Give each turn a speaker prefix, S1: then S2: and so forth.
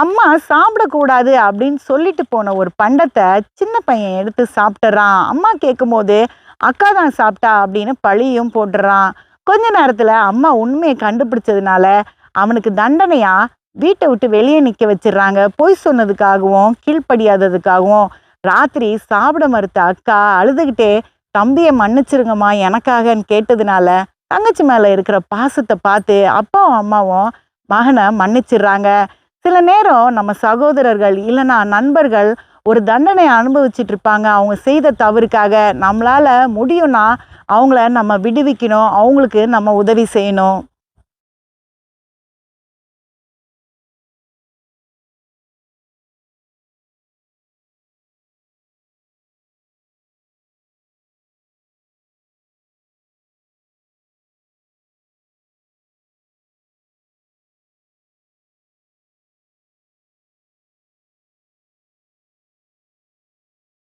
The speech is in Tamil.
S1: அம்மா சாப்பிடக்கூடாது அப்படின்னு சொல்லிட்டு போன ஒரு பண்டத்தை சின்ன பையன் எடுத்து சாப்பிட்டுறான். அம்மா கேட்கும்போது அக்கா தான் சாப்பிட்டா? அப்படின்னு பழியும் போட்டுறான். கொஞ்ச நேரத்தில் அம்மா உண்மையை கண்டுபிடிச்சதுனால அவனுக்கு தண்டனையாக வீட்டை விட்டு வெளியே நிற்க வச்சிடுறாங்க. பொய் சொன்னதுக்காகவும் கீழ்ப்படியாததுக்காகவும் ராத்திரி சாப்பிட மறுத்த அக்கா அழுதுகிட்டே தம்பியை மன்னிச்சிருங்கம்மா எனக்காகன்னு கேட்டதுனால தங்கச்சி மேலே இருக்கிற பாசத்தை பார்த்து அப்பாவும் அம்மாவும் மகனை மன்னிச்சிடுறாங்க. சில நேரம் நம்ம சகோதரர்கள் இல்லைன்னா நண்பர்கள் ஒரு தண்டனை அனுபவிச்சுட்டு இருப்பாங்க அவங்க செய்த தவறுக்காக நம்மளால் முடியும்னா அவங்கள நம்ம விடுவிக்கணும். அவங்களுக்கு நம்ம உதவி செய்யணும்.